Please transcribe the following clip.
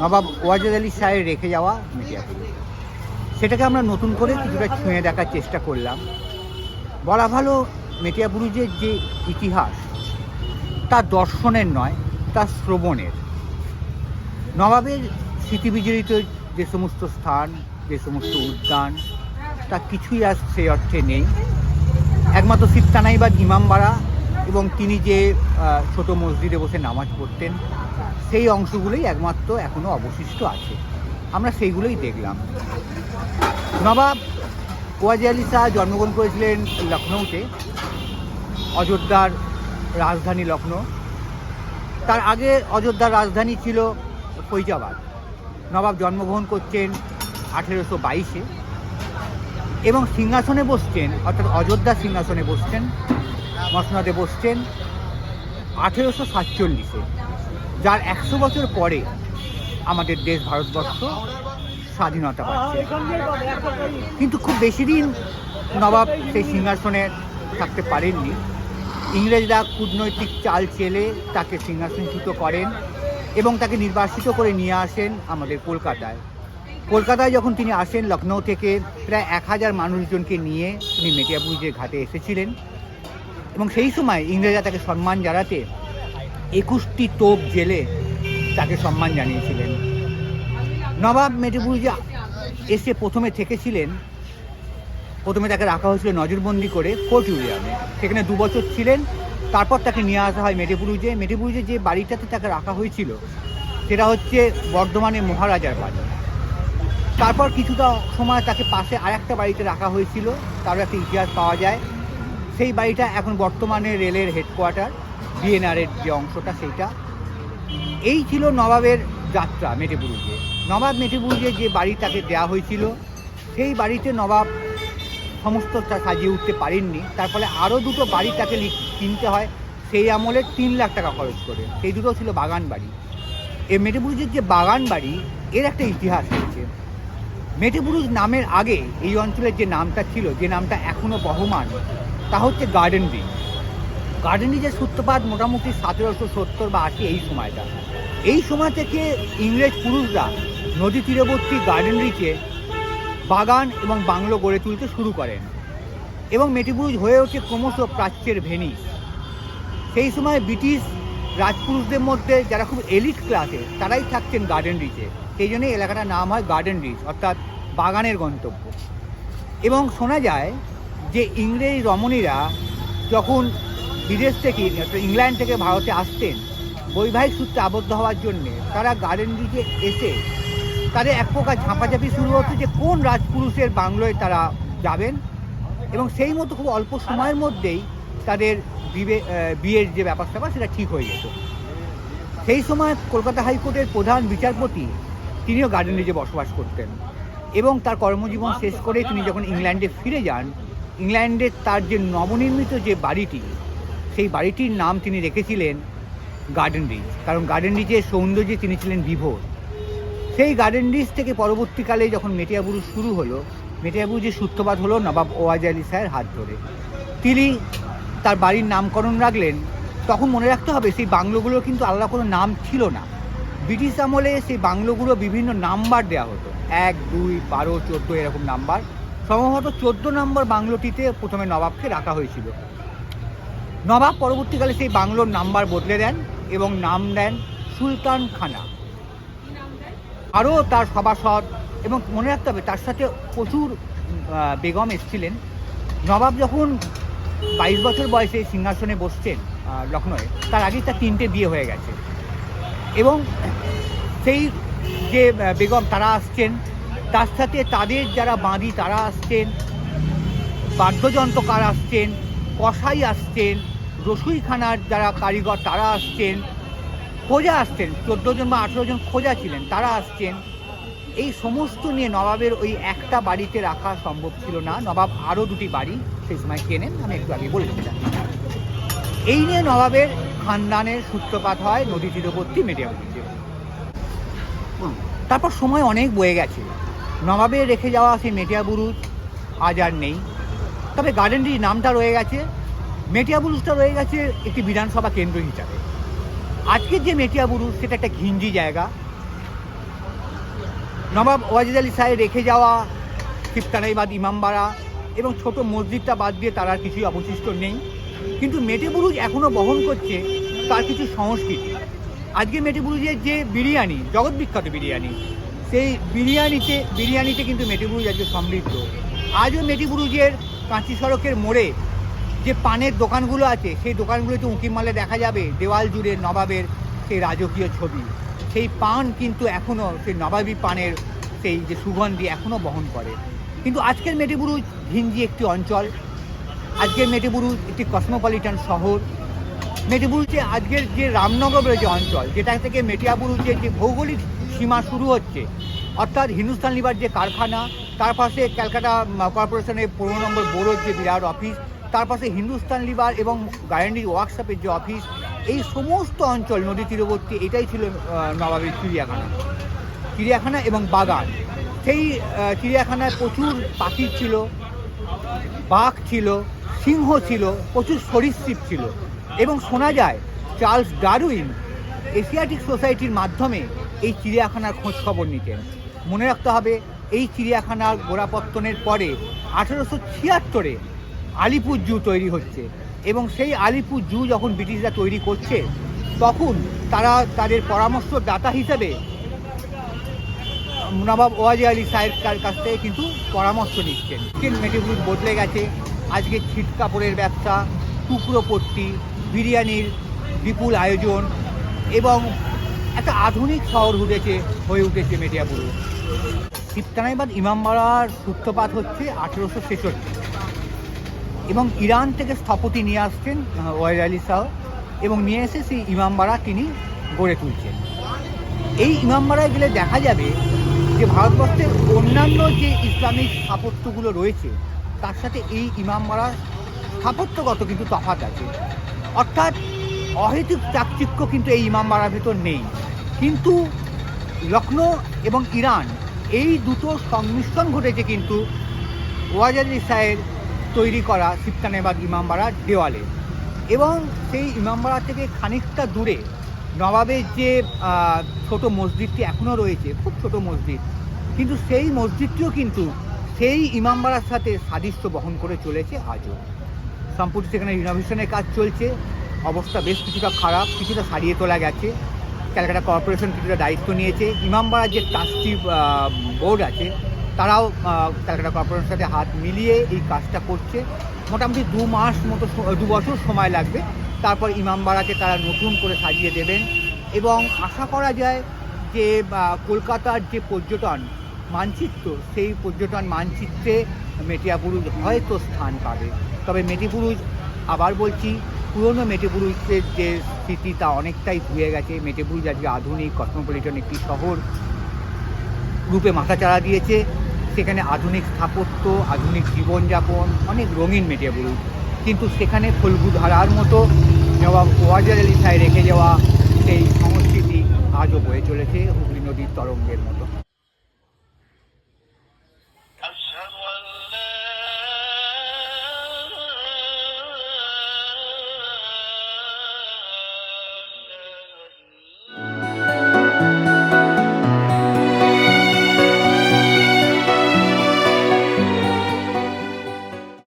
নবাব ওয়াজেদ আলী শাহের রেখে যাওয়া মেটিয়াপুর সেটাকে আমরা নতুন করে কিছুটা ছুঁয়ে দেখার চেষ্টা করলাম। বলা ভালো মেটিয়াপুরুজের যে ইতিহাস, তা দর্শনের নয়, তা শ্রবণের। নবাবের স্মৃতিবিজড়িত যে সমস্ত স্থান, যে সমস্ত উদ্যান, তা কিছুই আর সেই অর্থে নেই। একমাত্র সিপ্তানাই বা ইমামবাড়া এবং তিনি যে ছোট মসজিদে বসে নামাজ পড়তেন সেই অংশগুলোই একমাত্র এখনও অবশিষ্ট আছে। আমরা সেইগুলোই দেখলাম। নবাব ওয়াজি আলী শাহ জন্মগ্রহণ করেছিলেন লখনৌতে, অযোধ্যার রাজধানী লখনৌ। তার আগে অযোধ্যার রাজধানী ছিল ফৈজাবাদ। নবাব জন্মগ্রহণ করছেন আঠেরোশো বাইশে। এবং সিংহাসনে বসছেন, অর্থাৎ অযোধ্যা সিংহাসনে বসছেন, মসনদে বসছেন আঠেরোশো সাতচল্লিশে। যার একশো বছর পরে আমাদের দেশ ভারতবর্ষ স্বাধীনতা পাচ্ছে। কিন্তু খুব বেশি দিন নবাব সেই সিংহাসনে থাকতে পারেননি। ইংরেজরা কূটনৈতিক চাল চেলে তাকে সিংহাসনচ্যুত করেন এবং তাকে নির্বাসিত করে নিয়ে আসেন আমাদের কলকাতায়। কলকাতায় যখন তিনি আসেন, লখনৌ থেকে প্রায় এক হাজার মানুষজনকে নিয়ে তিনি মেটিয়াপুরুজের ঘাটে এসেছিলেন। এবং সেই সময় ইংরেজরা তাকে সম্মান জানাতে একুশটি তোপ জেলে তাকে সম্মান জানিয়েছিলেন। নবাব মেটিয়াপুরুজে এসে প্রথমে থেকেছিলেন, প্রথমে তাকে রাখা হয়েছিল নজরবন্দি করে ফোর্ট ইউরিয়ামে। সেখানে দু বছর ছিলেন, তারপর তাকে নিয়ে আসা হয় মেটেপুরুজে মেটেপুরুজে যে বাড়িটাতে তাকে রাখা হয়েছিল, সেটা হচ্ছে বর্ধমানে মহারাজার বাড়ি। তারপর কিছুটা সময় তাকে পাশে আরেকটা বাড়িতে রাখা হয়েছিল, তারও একটা ইতিহাস পাওয়া যায়। সেই বাড়িটা এখন বর্তমানে রেলের হেডকোয়ার্টার বিএনআরের যে অংশটা, সেইটা। এই ছিল নবাবের যাত্রা মেটেপুরুজে নবাব মেটেপুরুজে যে বাড়ি তাকে দেওয়া হয়েছিল, সেই বাড়িতে নবাব সমস্তটা সাজিয়ে উঠতে পারেননি। তার ফলে আরও দুটো বাড়ি তাকে কিনতে হয়। সেই আমলে তিন লাখ টাকা খরচ করে। সেই দুটো ছিল বাগান বাড়ি। এই মেটেপুরুজের যে বাগান বাড়ি, এর একটা ইতিহাস রয়েছে। মেটেপুরুজ নামের আগে এই অঞ্চলের যে নামটা ছিল, যে নামটা এখনও বহমান, তা হচ্ছে গার্ডেন রিচ গার্ডেন রিচের সূত্রপাত মোটামুটি সতেরোশো সত্তর বা আশি এই সময়টা। এই সময় থেকে ইংরেজ পুরুষরা নদী তীরবর্তী গার্ডেন রিচে বাগান এবং বাংলো গড়ে তুলতে শুরু করেন এবং মেটিপুরুষ হয়ে ওঠে ক্রমশ প্রাচ্যের ভেনিস। সেই সময় ব্রিটিশ রাজপুরুষদের মধ্যে যারা খুব এলিট ক্লাসে, তারাই থাকতেন গার্ডেন রিচে সেই জন্যই এলাকাটার নাম হয় গার্ডেন রিচ অর্থাৎ বাগানের গন্তব্য। এবং শোনা যায় যে ইংরেজ রমণীরা যখন বিদেশ থেকে ইংল্যান্ড থেকে ভারতে আসতেন। বৈবাহিক সূত্রে আবদ্ধ হওয়ার জন্যে তারা গার্ডেন রিচে এসে তাদের এক প্রকার ঝাঁপাঝাঁপি শুরু হতো যে কোন রাজপুরুষের বাংলোয় তারা যাবেন। এবং সেই মতো খুব অল্প সময়ের মধ্যেই তাদের বিয়ের যে ব্যাপার স্যাপার সেটা ঠিক হয়ে যেত। সেই সময় কলকাতা হাইকোর্টের প্রধান বিচারপতি তিনিও গার্ডেন রিজে বসবাস করতেন। এবং তার কর্মজীবন শেষ করে তিনি যখন ইংল্যান্ডে ফিরে যান ইংল্যান্ডের তার যে নবনির্মিত যে বাড়িটি সেই বাড়িটির নাম তিনি রেখেছিলেন গার্ডেন রিজ কারণ গার্ডেন রিজের সৌন্দর্যে তিনি ছিলেন বিভোর। সেই গার্ডেন রিজ থেকে পরবর্তীকালে যখন মেটিয়াবুরু শুরু হলো, মেটিয়াবুরু যে সূত্রপাত হলো নবাব ওয়াজ আলী শাহের হাত ধরে। তিনি তার বাড়ির নামকরণ রাখলেন, তখন মনে রাখতে হবে সেই বাংলোগুলোর কিন্তু আলাদা কোনো নাম ছিল না। ব্রিটিশ আমলে সেই বাংলোগুলো বিভিন্ন নাম্বার দেওয়া হতো। এক, দুই, বারো, চোদ্দ এরকম নাম্বার। সম্ভবত চোদ্দ নম্বর বাংলোটিতে প্রথমে নবাবকে রাখা হয়েছিল। নবাব পরবর্তীকালে সেই বাংলোর নাম্বার বদলে দেন এবং নাম দেন সুলতান খানা। আরও তার সভাসদ এবং মনে রাখতে হবে, তার সাথে প্রচুর বেগম এসেছিলেন। নবাব যখন বাইশ বছর বয়সে সিংহাসনে বসছেন লখনৌয়ে তার আগেই তার তিনটে বিয়ে হয়ে গেছে। এবং সেই যে বেগম, তারা আসছেন, তার সাথে তাদের যারা বাঁধি, তারা আসছেন, বাদ্যযন্ত্রকার আসছেন, কসাই আসছেন রসুইখানার যারা কারিগর, তারা আসছেন, খোঁজা আসছেন, চোদ্দ জন বা আঠেরো জন খোঁজা ছিলেন, তারা আসছেন। এই সমস্ত নিয়ে নবাবের ওই একটা বাড়িতে রাখা সম্ভব ছিল না। নবাব আরও দুটি বাড়ি সেই সময় কেনেন, আমি একটু আগে বলেছিলাম এই নিয়ে নবাবের খানদানের সূত্রপাত হয় নদী তীরবর্তী মেডিয়াবুলিতে তারপর সময় অনেক বয়ে গেছে। নবাবের রেখে যাওয়া সেই মেটিয়াবুরুজ আজ আর নেই। তবে গার্ডেনটির নামটা রয়ে গেছে মেটিয়াবুরুজটা রয়ে গেছে একটি বিধানসভা কেন্দ্র হিসাবে। আজকের যে মেটিয়াবুরুজ সেটা একটা ঘিঞ্জি জায়গা। নবাব ওয়াজিদ আলী সাহেব রেখে যাওয়া কিপ্তানাইবাদ ইমামবাড়া এবং ছোট মসজিদটা বাদ দিয়ে তার আর কিছুই অবশিষ্ট নেই। কিন্তু মেটেবুরুজ এখনও বহন করছে তার কিছু সংস্কৃতি। আজকে মেটেবুরুজের যে বিরিয়ানি, জগৎ বিখ্যাত বিরিয়ানি, সেই বিরিয়ানিতে বিরিয়ানিতে কিন্তু মেটেবুরুজ আজকে সমৃদ্ধ। আজও মেটেবুরুজের কাঁচি সড়কের মোড়ে যে পানের দোকানগুলো আছে, সেই দোকানগুলোতে উঁকি মারলে দেখা যাবে, দেওয়াল জুড়ে নবাবের সেই রাজকীয় ছবি। সেই পান কিন্তু এখনও সেই নবাবী পানের সেই যে সুগন্ধি এখনও বহন করে। কিন্তু আজকের মেটেবুরুজ ঘিঞ্জি একটি অঞ্চল, আজকের মেটেবুরুজ একটি কসমোপলিটন শহর। মেটিবুরুজে আজকের যে রামনগরের যে অঞ্চল, যেটা থেকে মেটিয়াবুরুজের যে ভৌগোলিক সীমা শুরু হচ্ছে, অর্থাৎ হিন্দুস্তান লিভার যে কারখানা, তার পাশে ক্যালকাটা কর্পোরেশনের পনেরো নম্বর বোর্ডের যে বিরাট অফিস তার পাশে হিন্দুস্তান লিভার এবং গ্যারান্ডির ওয়ার্কশপের যে অফিস, এই সমস্ত অঞ্চল, নদী তীরবর্তী, এটাই ছিল নবাবের চিড়িয়াখানা। চিড়িয়াখানা এবং বাগান। সেই চিড়িয়াখানায় প্রচুর পাখি ছিল, বাঘ ছিল, সিংহ ছিল, প্রচুর সরীসৃপ ছিল। এবং শোনা যায়, চার্লস ডারউইন এশিয়াটিক সোসাইটির মাধ্যমে এই চিড়িয়াখানার খোঁজ খবর নিতেন। মনে রাখতে হবে, এই চিড়িয়াখানার গোড়াপত্তনের পরে আঠেরোশো ছিয়াত্তরে আলিপুর জু তৈরি হচ্ছে। এবং সেই আলিপুর জু যখন ব্রিটিশরা তৈরি করছে, তখন তারা তাদের পরামর্শদাতা হিসেবে নবাব ওয়াজি আলী সাহেব তার কাছ থেকে কিন্তু পরামর্শ নিচ্ছেন। মেটেবুল বদলে গেছে। আজকে ছিট কাপড়ের ব্যবসা, টুকরো পট্টি, বিরিয়ানির বিপুল আয়োজন এবং একটা আধুনিক শহর উঠেছে, হয়ে উঠেছে মেটিয়াপুরে সিপ্তানাইবাদ ইমামবাড়ার সূত্রপাত হচ্ছে আঠেরোশো ছেষট্টি। এবং ইরান থেকে স্থপতি নিয়ে আসছেন ওয়াইদ আলী শাহ। এবং নিয়ে এসে সেই ইমামবাড়া তিনি গড়ে তুলছেন। এই ইমামবাড়ায় গেলে দেখা যাবে যে ভারতবর্ষের অন্যান্য যে ইসলামিক স্থাপত্যগুলো রয়েছে, তার সাথে এই ইমামবাড়ার স্থাপত্যগত কিন্তু তফাত আছে। অর্থাৎ অহেতুক চাকচিক্য কিন্তু এই ইমামবাড়ার ভেতর নেই। কিন্তু লখনৌ এবং ইরান এই দুটো সংমিশ্রণ ঘটেছে কিন্তু ওয়াজাদ ইসাইয়ের তৈরি করা সিপ্তানেবাদ ইমামবাড়ার দেওয়ালে। এবং সেই ইমামবাড়া থেকে খানিকটা দূরে নবাবের যে ছোট মসজিদটি এখনও রয়েছে, খুব ছোট মসজিদ, কিন্তু সেই মসজিদটিও কিন্তু সেই ইমামবাড়ার সাথে সাদৃশ্য বহন করে চলেছে আজও। সম্প্রতি সেখানে রিনোভেশনের কাজ চলছে, অবস্থা বেশ কিছুটা খারাপ, কিছুটা সারিয়ে তোলা গেছে। ক্যালকাটা কর্পোরেশন কিছুটা দায়িত্ব নিয়েছে। ইমামবাড়ার যে ট্রাস্টি বোর্ড আছে তারাও ক্যালকাটা কর্পোরেশনের সাথে হাত মিলিয়ে এই কাজটা করছে। মোটামুটি দু মাস মতো দু বছর সময় লাগবে। তারপর ইমামবাড়াকে তারা নতুন করে সাজিয়ে দেবেন এবং আশা করা যায় যে কলকাতার যে পর্যটন মানচিত্র, সেই পর্যটন মানচিত্রে মেটিয়াপুরুজ হয়তো স্থান পাবে। তবে মেটিপুরুজ আবার বলছি, পুরনো মেটিপুরুজের যে স্মৃতি তা অনেকটাই ধুয়ে গেছে। মেটিপুরুজ আজকে আধুনিক কসমোপলিটন একটি শহর রূপে মাথাচাড়া দিয়েছে। সেখানে আধুনিক স্থাপত্য, আধুনিক জীবনযাপন, অনেক রঙিন মেটিয়াপুরুজ কিন্তু সেখানে ফল্গু ধারার মতো নবাব ওয়াজার আলী সাহেব রেখে যাওয়া সেই সংস্কৃতি আজও বয়ে চলেছে হুগলি নদীর তরঙ্গের মতো।